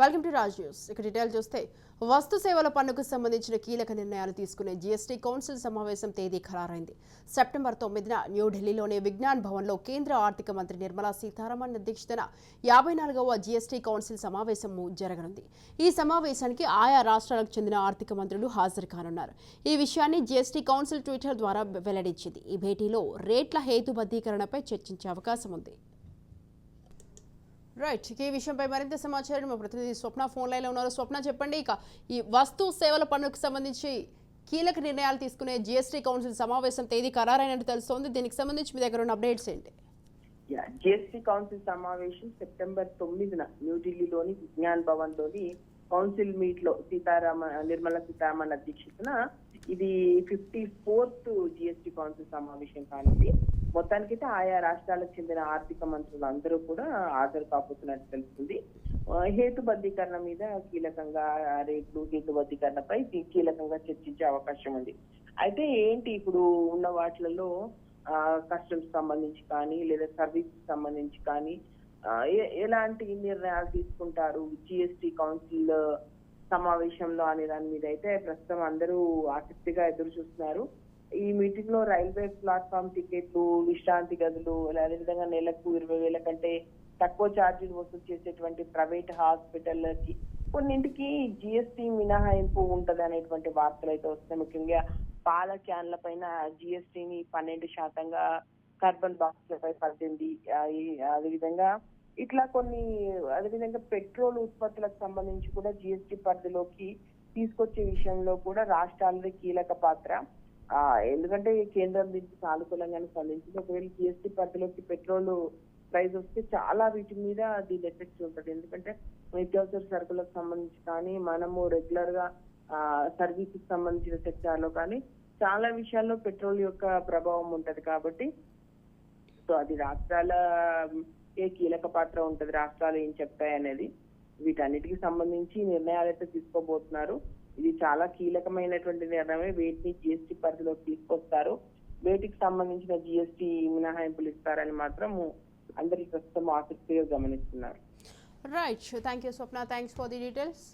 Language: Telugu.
వెల్కమ్ టు రాజ్ న్యూస్ ఇక డీటెయిల్ చూస్తే వస్తు సేవల పన్నుకు సంబంధించిన కీలక నిర్ణయాలు తీసుకునే జీఎస్టీ కౌన్సిల్ సమావేశం తేదీ ఖరారైంది. సెప్టెంబర్ తొమ్మిదిన న్యూఢిల్లీలోని విజ్ఞాన్ భవన్లో కేంద్ర ఆర్థిక మంత్రి నిర్మలా సీతారామన్ అధ్యక్షతన యాభై నాలుగవ జీఎస్టీ కౌన్సిల్ సమావేశం జరగనుంది. ఈ సమావేశానికి ఆయా రాష్ట్రాలకు చెందిన ఆర్థిక మంత్రులు హాజరు కానున్నారు. ఈ విషయాన్ని జీఎస్టీ కౌన్సిల్ ట్విట్టర్ ద్వారా వెల్లడించింది. ఈ భేటీలో రేట్ల హేతుబద్ధీకరణపై చర్చించే అవకాశం ఉంది రైట్ ఈ విషయంపై మరింత సమాచారం మా ప్రతినిధి స్వప్న ఫోన్ లైన్లో ఉన్నారు. స్వప్న చెప్పండి ఇక ఈ వస్తు సేవల పన్నుకు సంబంధించి కీలక నిర్ణయాలు తీసుకునే జీఎస్టీ కౌన్సిల్ సమావేశం తేదీ ఖరారైనట్టు తెలుస్తోంది. దీనికి సంబంధించి మీ దగ్గర ఉన్న అప్డేట్స్ ఏంటి? జిఎస్టీ కౌన్సిల్ సమావేశం సెప్టెంబర్ తొమ్మిదిన న్యూఢిల్లీలోని విజ్ఞాన్ భవన్లోని కౌన్సిల్ మీట్లో సీతారామ నిర్మలా సీతారామన్ అధ్యక్షతన ఇది ఫిఫ్టీ ఫోర్త్ జిఎస్టి కౌన్సిల్ సమావేశం కానుంది. మొత్తానికైతే ఆయా రాష్ట్రాలకు చెందిన ఆర్థిక మంత్రులు అందరూ కూడా హాజరు కాబోతున్నట్టు తెలుస్తుంది. హేతుబద్ధీకరణ మీద కీలకంగా రేట్లు హేతుబద్ధీకరణపై కీలకంగా చర్చించే అవకాశం ఉంది. అయితే ఏంటి ఇప్పుడు ఉన్న వాటిలలో కస్టమ్స్ సంబంధించి కానీ లేదా సర్వీస్ సంబంధించి కానీ ఎలాంటి నిర్ణయాలు తీసుకుంటారు? జిఎస్టి కౌన్సిల్ సమావేశంలో అనే దాని మీద అయితే ప్రస్తుతం అందరూ ఆసక్తిగా ఎదురు చూస్తున్నారు. ఈ మీటింగ్లో రైల్వే ప్లాట్ఫామ్ టికెట్లు విశ్రాంతి గదులు అదేవిధంగా నెలకు ఇరవై వేల కంటే తక్కువ ఛార్జీలు వసూలు చేసేటువంటి ప్రైవేట్ హాస్పిటల్కి కొన్నింటికి జిఎస్టి మినహాయింపు ఉంటది అనేటువంటి వార్తలు అయితే వస్తాయి ముఖ్యంగా పాల క్యాన్ల పైన జిఎస్టిని పన్నెండు శాతంగా కార్బన్ బాక్స్లపై పద్దెనిమిది అదేవిధంగా ఇట్లా కొన్ని అదేవిధంగా పెట్రోల్ ఉత్పత్తులకు సంబంధించి కూడా జిఎస్టి పరిధిలోకి తీసుకొచ్చే విషయంలో కూడా రాష్ట్రాలది కీలక పాత్ర. ఆ ఎందుకంటే కేంద్రం దీనికి సానుకూలంగానే స్పందించింది. ఒకవేళ జిఎస్టి పరిధిలోకి పెట్రోల్ ప్రైస్ వస్తే చాలా వీటి మీద దీని ఎఫెక్ట్ ఉంటుంది ఎందుకంటే నిత్యావసర సరుకులకు సంబంధించి కానీ మనము రెగ్యులర్గా సర్వీస్ సంబంధించిన సెక్టార్లో కానీ చాలా విషయాల్లో పెట్రోల్ యొక్క ప్రభావం ఉంటది కాబట్టి. సో అది రాష్ట్రాల ఏ కీలక పాత్ర ఉంటది రాష్ట్రాలు ఏం చెప్తాయి అనేది వీటన్నిటికి సంబంధించి నిర్ణయాలు అయితే తీసుకోబోతున్నారు. ఇది చాలా కీలకమైనటువంటి నిర్ణయమే. వేటిని జిఎస్టీ పరిధిలోకి తీసుకొస్తారు. వేటికి సంబంధించిన జిఎస్టీ మినహాయింపులు ఇస్తారని మాత్రం అందరి ప్రస్తుతం ఆసక్తిగా గమనిస్తున్నారు. Right thank you Swapna thanks for the details